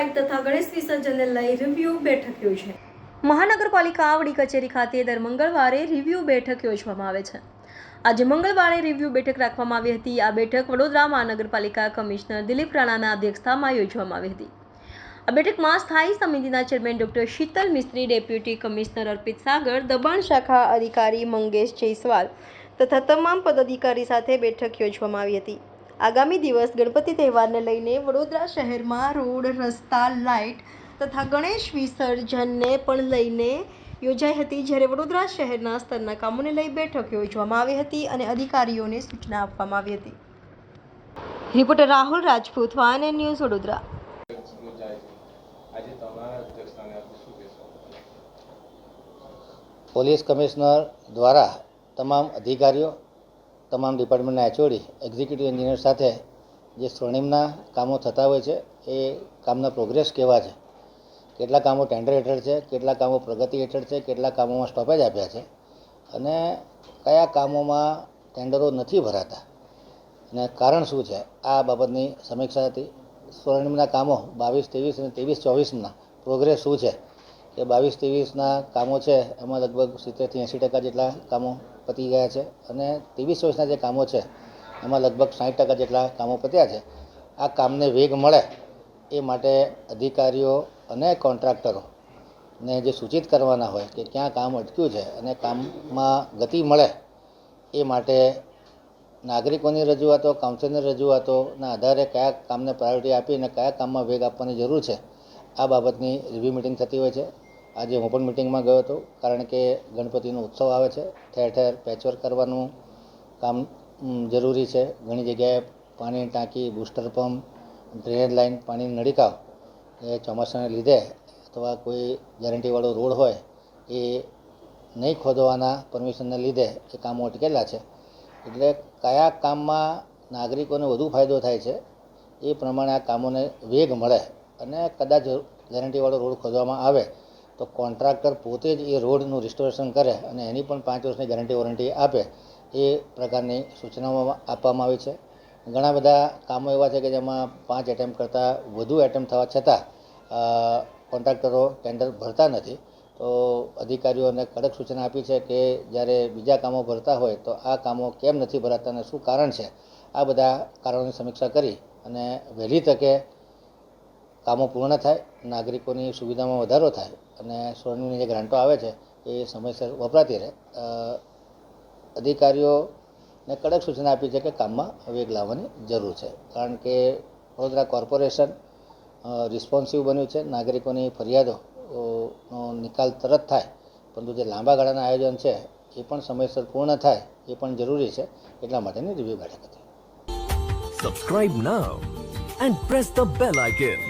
Light તથા ગણેશ વિસર્જનને લઈ review બેઠક યોજાઈ મહાનગરપાલિકા આવડી કચેરી ખાતે દર મંગળવારે રિવ્યુ બેઠક યોજવામાં આવે છે. આજે મંગળવારે રિવ્યુ બેઠક રાખવામાં આવી હતી. આ બેઠક વડોદરા મહાનગરપાલિકા કમિશનર દિલીપ રાણાના અધ્યક્ષતામાં યોજવામાં આવી હતી. આ બેઠકમાં સ્થાયી સમિતિના chairman doctor Sheetal Mistry, deputy commissioner Arpit Sagar, દબાણ શાખા અધિકારી મંગેશ જયસ્વાલ તથા તમામ પદાધિકારી સાથે બેઠક યોજવામાં આવી હતી. આગામી દિવસ ગણપતિ તહેવારને લઈને વડોદરા શહેરમાં રોડ રસ્તા લાઇટ તથા ગણેશ વિસર્જનને પણ લઈને યોજાઈ હતી. જ્યારે વડોદરા શહેરના સ્તરના કામોને લઈ બેઠક યોજવામાં આવી હતી અને અધિકારીઓને સૂચના આપવામાં આવી હતી. રિપોર્ટર રાહુલ રાજપૂત વાન ન્યૂઝ વડોદરા. પોલીસ કમિશનર દ્વારા તમામ અધિકારીઓ તમામ ડિપાર્ટમેન્ટના એચઓડી એક્ઝિક્યુટિવ એન્જિનિયર સાથે જે સ્વર્ણિમના કામો થતા હોય છે, એ કામના પ્રોગ્રેસ કેવા છે? કેટલા કામો ટેન્ડર હેઠળ છે, કેટલા કામો પ્રગતિ હેઠળ છે, કેટલા કામોમાં સ્ટોપેજ આપ્યા છે અને કયા કામોમાં ટેન્ડરો નથી ભરાતા? અને કારણ શું છે? આ બાબતની સમીક્ષા હતી. સ્વર્ણિમના કામો બાવીસ ત્રેવીસ અને ત્રેવીસ ચોવીસના પ્રોગ્રેસ શું છે? કે બાવીસ ત્રેવીસના કામો છે, એમાં લગભગ સિત્તેરથી એંસી ટકા જેટલા કામો પતી ગયા છે અને ત્રેવીસ ચોવીસના જે કામો છે, એમાં લગભગ સાઠ ટકા જેટલા કામો પત્યા છે, આ કામને વેગ મળે એ માટે અધિકારીઓ અને કોન્ટ્રાક્ટરો ને જે સૂચિત કરવાના હોય કે ક્યાં કામ અટક્યું છે અને કામમાં ગતિ મળે એ માટે નાગરિકોની રજૂઆતો કાઉન્સિલની રજૂઆતોના આધારે કયા કામને પ્રાયોરિટી આપીને કયા કામમાં વેગ આપવાની જરૂર છે, આ બાબતની રિવ્યૂ મિટિંગ થતી હોય છે. આજે હું પણ મિટિંગમાં ગયો હતો, કારણ કે ગણપતિનો ઉત્સવ આવે છે. ઠેર ઠેર પેચવર્ક કરવાનું કામ જરૂરી છે. ઘણી જગ્યાએ પાણીની ટાંકી બૂસ્ટર પંપ ડ્રેનેજ લાઇન પાણીની નળીકાવ એ ચોમાસાને લીધે અથવા કોઈ ગેરંટીવાળો રોડ હોય એ નહીં ખોદવાના પરમિશનને લીધે એ કામો અટકેલા છે. એટલે કયા કામમાં નાગરિકોને વધુ ફાયદો થાય છે એ પ્રમાણે આ કામોને વેગ મળે અને કદાચ ગેરંટીવાળો રોડ ખોદવામાં આવે તો કોન્ટ્રાક્ટર પોતે જ એ રોડનું રિસ્ટોરેશન કરે અને એની પણ પાંચ વર્ષની ગેરંટી વોરંટી આપે એ પ્રકારની સૂચનાઓ આપવામાં આવી છે. ઘણા બધા કામો એવા છે કે જેમાં પાંચ એટેમ્પ કરતાં વધુ એટેમ્પ થવા છતાં કોન્ટ્રાક્ટરો ટેન્ડર ભરતા નથી. તો અધિકારીઓને કડક સૂચના આપી છે કે જ્યારે બીજા કામો ભરતા હોય તો આ કામો કેમ નથી ભરાતા અને શું કારણ છે? આ બધા કારણોની સમીક્ષા કરી અને વહેલી તકે કામો પૂર્ણ થાય, નાગરિકોની સુવિધામાં વધારો થાય અને સ્વર્ણની જે ગ્રાન્ટો આવે છે, એ સમયસર વપરાતી રહે. અધિકારીઓને કડક સૂચના આપી છે કે કામમાં વેગ લાવવાની જરૂર છે. કારણ કે વડોદરા કોર્પોરેશન રિસ્પોન્સિવ બન્યું છે. નાગરિકોની ફરિયાદો નો નિકાલ તરત થાય, પરંતુ જે લાંબા ગાળાના આયોજન છે, એ પણ સમયસર પૂર્ણ થાય, એ પણ જરૂરી છે એટલા માટેની રિવ્યૂ બેઠક હતી. Subscribe now and press the bell icon.